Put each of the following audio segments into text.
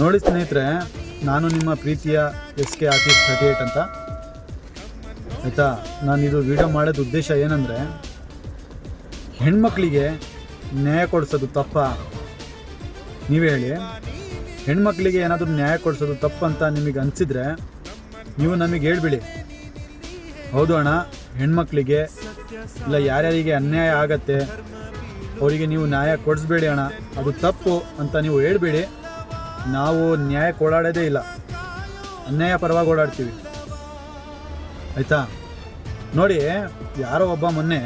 ನೋಡಿ ಸ್ನೇಹಿತರೆ, ನಾನು ನಿಮ್ಮ ಪ್ರೀತಿಯ S K office thirty eight ಅಂತ. ಆಯಿತಾ? ನಾನು ಇದು ವಿಡಿಯೋ ಮಾಡೋದು ಉದ್ದೇಶ ಏನಂದರೆ, ಹೆಣ್ಮಕ್ಳಿಗೆ ನ್ಯಾಯ ಕೊಡಿಸೋದು ತಪ್ಪ. ನೀವೇ ಹೇಳಿ. ಹೆಣ್ಮಕ್ಳಿಗೆ ಏನಾದರೂ ನ್ಯಾಯ ಕೊಡಿಸೋದು ತಪ್ಪಂತ ನಿಮಗೆ ಅನಿಸಿದ್ರೆ, ನೀವು ನಮಗೆ ಹೇಳ್ಬಿಡಿ. ಹೌದು ಅಣ್ಣ, ಹೆಣ್ಮಕ್ಳಿಗೆ ಇಲ್ಲ ಯಾರ್ಯಾರಿಗೆ ಅನ್ಯಾಯ ಆಗತ್ತೆ, ಅವರಿಗೆ ನೀವು ನ್ಯಾಯ ಕೊಡಿಸ್ಬೇಡಿ ಅಣ್ಣ. ಅದು ತಪ್ಪು ಅಂತ ನೀವು ಹೇಳ್ಬೇಡಿ. ನಾವು ನ್ಯಾಯ ಓಡಾಡೋದೇ ಇಲ್ಲ. ಅನ್ಯಾಯ ಪರವಾಗಿ ಓಡಾಡ್ತೀವಿ. ಆಯಿತಾ? ನೋಡಿ, ಯಾರೋ ಒಬ್ಬ ಮೊನ್ನೆ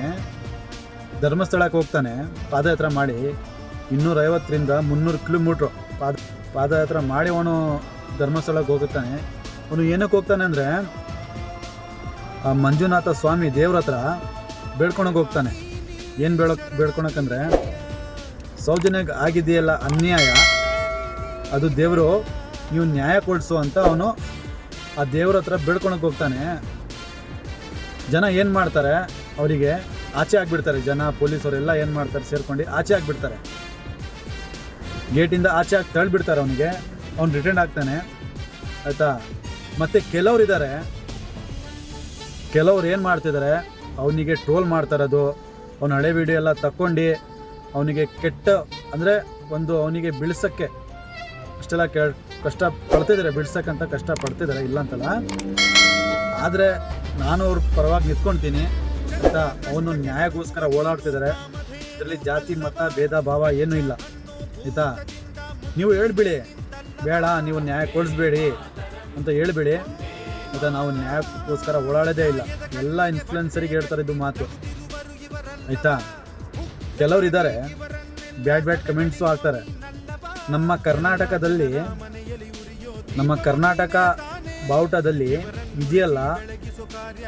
ಧರ್ಮಸ್ಥಳಕ್ಕೆ ಹೋಗ್ತಾನೆ, ಪಾದಯಾತ್ರೆ ಮಾಡಿ. ಇನ್ನೂರೈವತ್ತರಿಂದ ಮುನ್ನೂರು ಕಿಲೋಮೀಟ್ರು ಪಾದ, ಪಾದಯಾತ್ರೆ ಮಾಡಿ ಅವನು ಧರ್ಮಸ್ಥಳಕ್ಕೆ ಹೋಗುತ್ತಾನೆ. ಅವನು ಏನಕ್ಕೆ ಹೋಗ್ತಾನೆ ಅಂದರೆ, ಆ ಮಂಜುನಾಥ ಸ್ವಾಮಿ ದೇವ್ರ ಹತ್ರ ಬೇಡ್ಕೊಳಕ್ಕೆ ಹೋಗ್ತಾನೆ. ಏನು ಬೇಡ ಬೇಡ್ಕೊಳಕ್ಕಂದ್ರೆ ಸೌಜನ್ಯಕ್ಕೆ ಆಗಿದೆಯಲ್ಲ ಅನ್ಯಾಯ ಅದು ದೇವರು, ನೀವು ನ್ಯಾಯ ಕೊಡಿಸು ಅಂತ ಅವನು ಆ ದೇವ್ರ ಹತ್ರ ಬೇಡ್ಕೊಳಕ್ಕೆ ಹೋಗ್ತಾನೆ. ಜನ ಏನು ಮಾಡ್ತಾರೆ, ಅವರಿಗೆ ಆಚೆ ಆಗಿಬಿಡ್ತಾರೆ. ಜನ ಪೊಲೀಸವರೆಲ್ಲ ಏನು ಮಾಡ್ತಾರೆ ಸೇರ್ಕೊಂಡು ಆಚೆ ಆಗಿಬಿಡ್ತಾರೆ. ಗೇಟಿಂದ ಆಚೆ ಆಗಿ ತಳ್ಳಿಬಿಡ್ತಾರೆ ಅವನಿಗೆ. ಅವ್ನು ರಿಟರ್ನ್ ಆಗ್ತಾನೆ. ಆಯಿತಾ? ಮತ್ತು ಕೆಲವ್ರು ಇದ್ದಾರೆ ಕೆಲವ್ರು ಏನು ಮಾಡ್ತಿದ್ದಾರೆ ಅವನಿಗೆ ಟ್ರೋಲ್ ಮಾಡ್ತಾರದು. ಅವನ ಹಳೆ ವಿಡಿಯೋ ಎಲ್ಲ ತಕ್ಕೊಂಡು ಅವನಿಗೆ ಕೆಟ್ಟ, ಅಂದರೆ ಒಂದು ಅವನಿಗೆ ಬಿಳ್ಸೋಕ್ಕೆ ಅಷ್ಟೆಲ್ಲ ಕೆ ಕಷ್ಟ ಪಡ್ತಿದ್ದಾರೆ, ಬಿಡ್ಸಕ್ಕಂತ ಕಷ್ಟ ಪಡ್ತಿದ್ದಾರೆ, ಇಲ್ಲ ಅಂತಲ್ಲ. ಆದರೆ ನಾನು ಅವ್ರ ಪರವಾಗಿ ನಿಂತ್ಕೊಳ್ತೀನಿ ಅಂತ ಅವನು ನ್ಯಾಯಕ್ಕೋಸ್ಕರ ಓಡಾಡ್ತಿದ್ದಾರೆ. ಇದರಲ್ಲಿ ಜಾತಿ, ಮತ, ಭೇದ, ಭಾವ ಏನೂ ಇಲ್ಲ. ಆಯಿತಾ? ನೀವು ಹೇಳ್ಬಿಡಿ. ಬೇಡ, ನೀವು ನ್ಯಾಯ ಕೊಡಿಸ್ಬೇಡಿ ಅಂತ ಹೇಳ್ಬಿಡಿ. ಆಯಿತಾ? ನಾವು ನ್ಯಾಯಕ್ಕೋಸ್ಕರ ಓಡಾಡೋದೇ ಇಲ್ಲ. ಎಲ್ಲ ಇನ್ಫ್ಲುಯೆನ್ಸರಿಗೆ ಹೇಳ್ತಾರೆ ಇದು ಮಾತು. ಆಯಿತಾ? ಕೆಲವ್ರು ಇದ್ದಾರೆ. ಬ್ಯಾಡ್ ಬ್ಯಾಡ್ ಕಮೆಂಟ್ಸು ಹಾಕ್ತಾರೆ. ನಮ್ಮ ಕರ್ನಾಟಕದಲ್ಲಿ, ನಮ್ಮ ಕರ್ನಾಟಕ ಬಾವುಟದಲ್ಲಿ ಇದೆಯಲ್ಲ,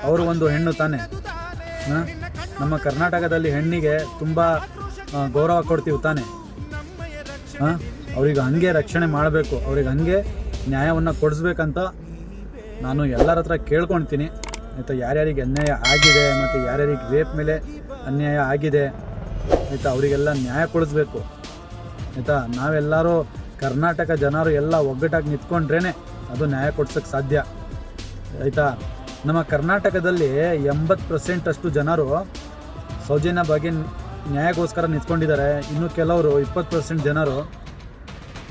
ಅವರು ಒಂದು ಹೆಣ್ಣು ತಾನೆ? ನಮ್ಮ ಕರ್ನಾಟಕದಲ್ಲಿ ಹೆಣ್ಣಿಗೆ ತುಂಬ ಗೌರವ ಕೊಡ್ತೀವಿ ತಾನೆ. ಹಾಂ? ಅವ್ರಿಗೆ ಹಂಗೆ ರಕ್ಷಣೆ ಮಾಡಬೇಕು, ಅವ್ರಿಗೆ ಹಂಗೆ ನ್ಯಾಯವನ್ನು ಕೊಡಿಸ್ಬೇಕಂತ ನಾನು ಎಲ್ಲರ ಹತ್ರ ಕೇಳ್ಕೊಳ್ತೀನಿ ಆಯಿತಾ, ಯಾರ್ಯಾರಿಗೆ ಅನ್ಯಾಯ ಆಗಿದೆ, ಮತ್ತು ಯಾರ್ಯಾರಿಗೆ ರೇಪ್ ಮೇಲೆ ಅನ್ಯಾಯ ಆಗಿದೆ, ಆಯಿತಾ, ಅವರಿಗೆಲ್ಲ ನ್ಯಾಯ ಕೊಡಿಸ್ಬೇಕು. ಆಯಿತಾ? ನಾವೆಲ್ಲರೂ ಕರ್ನಾಟಕ ಜನರು ಎಲ್ಲ ಒಗ್ಗಟ್ಟಾಗಿ ನಿಂತ್ಕೊಂಡ್ರೇ ಅದು ನ್ಯಾಯ ಕೊಡ್ಸೋಕ್ಕೆ ಸಾಧ್ಯ. ಆಯಿತಾ? ನಮ್ಮ ಕರ್ನಾಟಕದಲ್ಲಿ ಎಂಬತ್ತು ಪರ್ಸೆಂಟಷ್ಟು ಜನರು ಸೌಜನ್ಯ ಬಗ್ಗೆ ನ್ಯಾಯಕ್ಕೋಸ್ಕರ ನಿಂತ್ಕೊಂಡಿದ್ದಾರೆ. ಇನ್ನು ಕೆಲವರು ಇಪ್ಪತ್ತು ಪರ್ಸೆಂಟ್ ಜನರು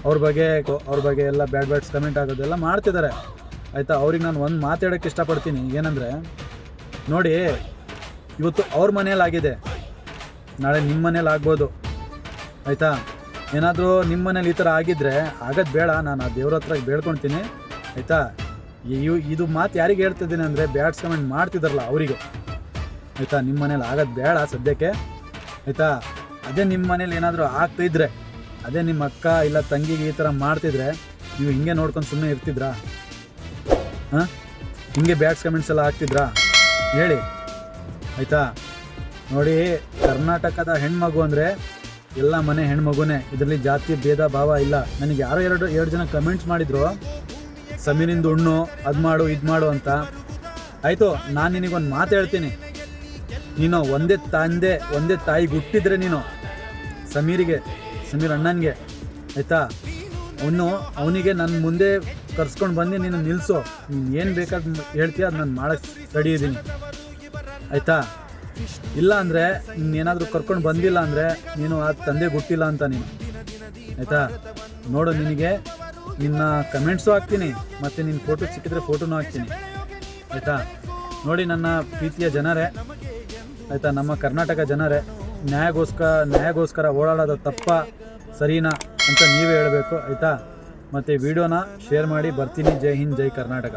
ಅವ್ರ ಬಗ್ಗೆ ಅವ್ರ ಬಗ್ಗೆ ಎಲ್ಲ ಬ್ಯಾಡ್ ಬ್ಯಾಡ್ಸ್ ಕಮೆಂಟ್ ಆಗೋದೆಲ್ಲ ಮಾಡ್ತಿದ್ದಾರೆ. ಆಯಿತಾ? ಅವ್ರಿಗೆ ನಾನು ಒಂದು ಮಾತಾಡೋಕ್ಕೆ ಇಷ್ಟಪಡ್ತೀನಿ. ಏನಂದರೆ, ನೋಡಿ, ಇವತ್ತು ಅವ್ರ ಮನೇಲಾಗಿದೆ ನಾಳೆ ನಿಮ್ಮ ಮನೇಲಿ ಆಗ್ಬೋದು ಆಯಿತಾ? ಏನಾದರೂ ನಿಮ್ಮ ಮನೇಲಿ ಈ ಥರ ಆಗಿದ್ದರೆ ಆಗೋದು ಬೇಡ, ನಾನು ಆ ದೇವ್ರ ಹತ್ರ ಬೇಡ್ಕೊಳ್ತೀನಿ, ಆಯಿತಾ? ಇದು ಮಾತು ಯಾರಿಗೆ ಹೇಳ್ತಿದ್ದೀನಿ ಅಂದರೆ ಬ್ಯಾಟ್ಸ್ ಕಮೆಂಟ್ ಮಾಡ್ತಿದ್ದಾರಲ್ಲ ಅವರಿಗೆ. ಆಯಿತಾ? ನಿಮ್ಮ ಮನೇಲಿ ಆಗೋದು ಬೇಡ ಸದ್ಯಕ್ಕೆ, ಆಯಿತಾ? ಅದೇ ನಿಮ್ಮ ಮನೇಲಿ ಏನಾದರೂ ಆಗ್ತಿದ್ರೆ ಅದೇ ನಿಮ್ಮ ಅಕ್ಕ ಇಲ್ಲ ತಂಗಿಗೆ ಈ ಥರ ಮಾಡ್ತಿದ್ರೆ ನೀವು ಹಿಂಗೆ ನೋಡ್ಕೊಂಡು ಸುಮ್ಮನೆ ಇರ್ತಿದ್ರಾ? ಹಾಂ? ಹಿಂಗೆ ಬ್ಯಾಟ್ಸ್ ಕಮೆಂಟ್ಸ್ ಎಲ್ಲ ಹಾಕ್ತಿದ್ರಾ? ಹೇಳಿ. ಆಯಿತಾ? ನೋಡಿ, ಕರ್ನಾಟಕದ ಹೆಣ್ಮಗು ಅಂದರೆ ಎಲ್ಲ ಮನೆ ಹೆಣ್ಮಗುನೇ, ಇದರಲ್ಲಿ ಜಾತಿ ಭೇದ ಭಾವ ಇಲ್ಲ. ನನಗೆ ಯಾರೋ ಎರಡು ಎರಡು ಜನ ಕಮೆಂಟ್ಸ್ ಮಾಡಿದ್ರು. ಸಮೀರಿಂದ ಉಣ್ಣು, ಅದು ಮಾಡು, ಇದು ಮಾಡು ಅಂತ. ಆಯಿತು, ನಾನು ನಿನಗೊಂದು ಮಾತು ಹೇಳ್ತೀನಿ. ನೀನು ಒಂದೇ ತಂದೆ, ಒಂದೇ ತಾಯಿ ಹುಟ್ಟಿದ್ರೆ ನೀನು ಸಮೀರಿಗೆ, ಸಮೀರ್ ಅಣ್ಣನಿಗೆ, ಆಯಿತಾ? ಅವನು, ಅವನಿಗೆ ನನ್ನ ಮುಂದೆ ಕರ್ಸ್ಕೊಂಡು ಬಂದು ನೀನು ನಿಲ್ಲಿಸು ನೀನು ಏನು ಬೇಕಾದ ಹೇಳ್ತೀಯ ಅದು ನಾನು ಮಾಡಕ್ಕೆ ರೆಡಿ ಇದ್ದೀನಿ ಆಯಿತಾ? ಇಲ್ಲ ಅಂದರೆ ಏನಾದರೂ ಕರ್ಕೊಂಡು ಬಂದಿಲ್ಲ ಅಂದರೆ ನೀನು ಆ ತಂದೆ ಗೊತ್ತಿಲ್ಲ ಅಂತ ನೀನು. ಆಯಿತಾ? ನೋಡು, ನಿನಗೆ ನಿನ್ನ ಕಮೆಂಟ್ಸು ಹಾಕ್ತೀನಿ, ಮತ್ತು ನಿನ್ನ ಫೋಟೋ ಸಿಕ್ಕಿದ್ರೆ ಫೋಟೋನೂ ಹಾಕ್ತೀನಿ. ಆಯಿತಾ? ನೋಡಿ ನನ್ನ ಪ್ರೀತಿಯ ಜನರೇ, ಆಯಿತಾ? ನಮ್ಮ ಕರ್ನಾಟಕ ಜನರೇ ನ್ಯಾಯಗೋಸ್ಕರ ನ್ಯಾಯಗೋಸ್ಕರ ಓಡಾಡೋದು ತಪ್ಪ, ಸರಿನಾ ಅಂತ ನೀವೇ ಹೇಳಬೇಕು, ಆಯಿತಾ? ಮತ್ತು ವಿಡಿಯೋನ ಶೇರ್ ಮಾಡಿ, ಬರ್ತೀನಿ. ಜೈ ಹಿಂದ್, ಜೈ ಕರ್ನಾಟಕ.